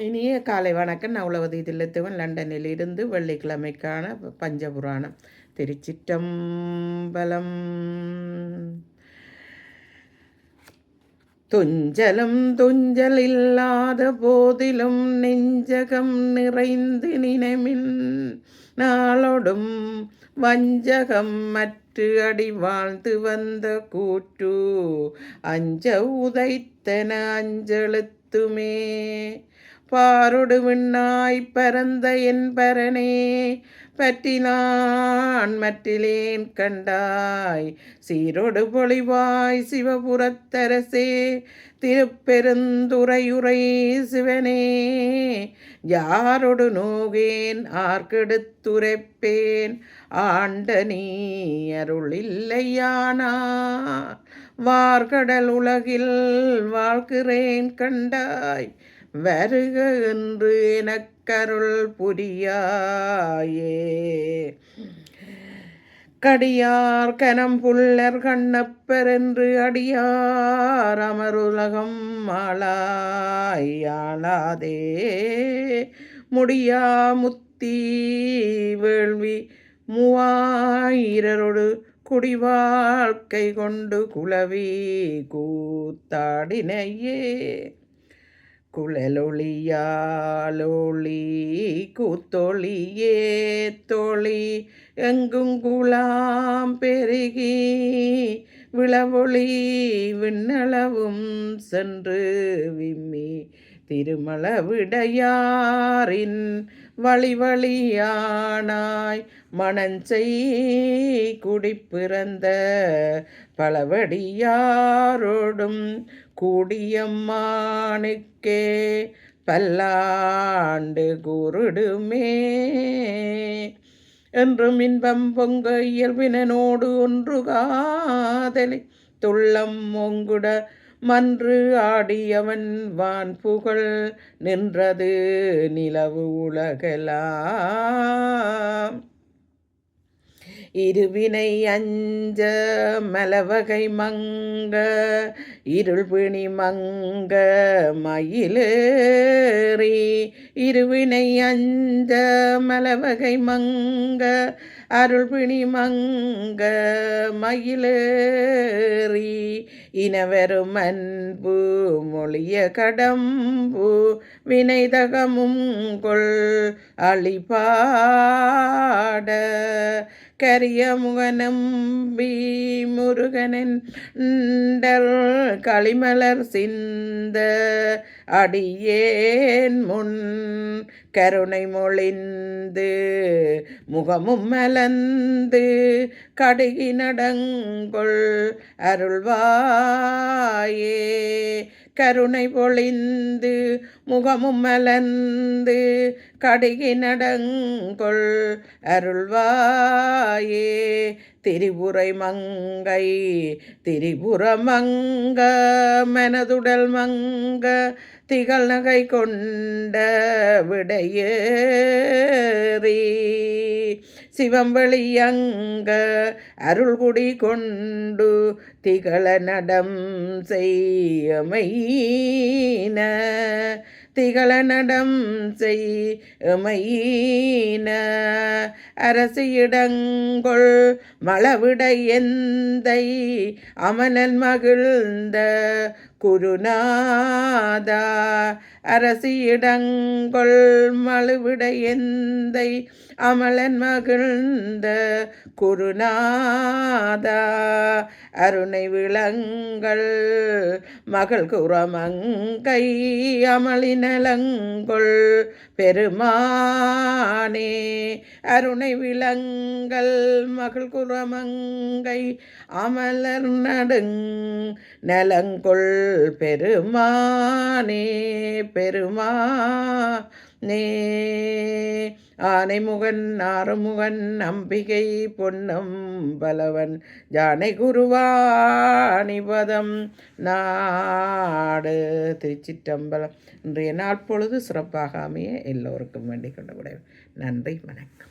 இனிய காலை வணக்கம் நான் உளவதி தில்லத்துவன் லண்டனில் இருந்து வெள்ளிக்கிழமைக்கான பஞ்சபுராணம் திருச்சிற்றம்பலம் துஞ்சலும் துஞ்சல் இல்லாத போதிலும் நெஞ்சகம் நிறைந்து நினைமின் நாளொடும் வஞ்சகம் மற்ற அடி வாழ்ந்து வந்த கூற்று அஞ்ச உதைத்தன அஞ்செழுத்துமே பாரொடு விண்ணாய் பரந்த என் பரனே பற்றினான் மற்றிலேன் கண்டாய். சீரொடு பொழிவாய் சிவபுரத்தரசே திருப்பெருந்துறையுறை சிவனே யாரொடு நோகேன் ஆர்கெடுத்துரைப்பேன் ஆண்ட நீ அருள் இல்லையானா வார்கடல் உலகில் வாழ்கிறேன் கண்டாய். வருக என்று எனக்கருள் புரியாயே. கடியார் கனம் புல்லர் கண்ணப்பர் என்று அடியார் அமருலகம் ஆளாயாளாதே முடியா முத்தி வேள்வி மூவாயிரரோடு குடிவாழ்க்கை கொண்டு குளவி கூத்தாடினையே. குழலொளியாலொளி கூத்தொளியே தோழி எங்குங்குலாம் பெருகி விளவொளி விண்ணளவும் சென்று விம்மி திருமல விடையாரின் வழிவழியானாய் மணஞ்செய் குடிப்பிறந்த பலவடியாரோடும் குடியம்மானுக்கே பல்லாண்டு குருடுமே. என்றும் இன்பம் பொங்க இயல்பினோடு ஒன்று காதலி துள்ளம் மொங்குட மன்று ஆடியவன் வான் புகழ் நின்றது நிலவு உலகலாம். இருவினை அஞ்ச மலவகை மங்க இருள்பிணி மங்க மயிலேறி. இருவினை அஞ்ச மலவகை மங்க அருள்பிணி மங்க மயிலேறி. இனவரும் அன்பு மொழிய கடம்பு வினைதகமும் கொள் அழிபாட. கரிய முகநம்பி முருகனின் களிமலர் சிந்த அடியேன் முன் கருணை மொழிந்து முகமும் மலந்து கடுகி நடங்கொள் அருள்வாயே. கருணை பொழிந்து முகமும் மலந்து கடுகி நடங்கொள் அருள்வாயே. திரிபுரை மங்கை திரிபுர மங்க மனதுடல் மங்க திகழ் நகை கொண்ட விடையேறி. சிவம்பளியங்க அருள்குடி கொண்டு திகழ நடம் செய்யமையின. திகழ நடம் செய்யமையின. அரசு இடங்கொள் மளவிட எந்தை அமனன் மகிழ்ந்த குருநாதா அரசியிடங்கொள் மழுவிடை எந்தை அமலன் மகிழ்ந்த குருநாதா அருணை விளங்கள் மகள் குரமங்கை அமளினலங்கொள் பெருமானே அருணை விளங்கள் மகள் குரமங்கை அமலர் நடுங் நலங்கொள் பெருமானே பெருமா நே ஆனைமுகன் ஆறுமுகன் அம்பிகை பொன்னம் பலவன் ஜானை குருவாணிபதம் நாடு திருச்சிற்றம்பலம். இன்றைய நாற்பொழுது சிறப்பாக அமைய எல்லோருக்கும் வேண்டிக் கொண்டு நன்றி வணக்கம்.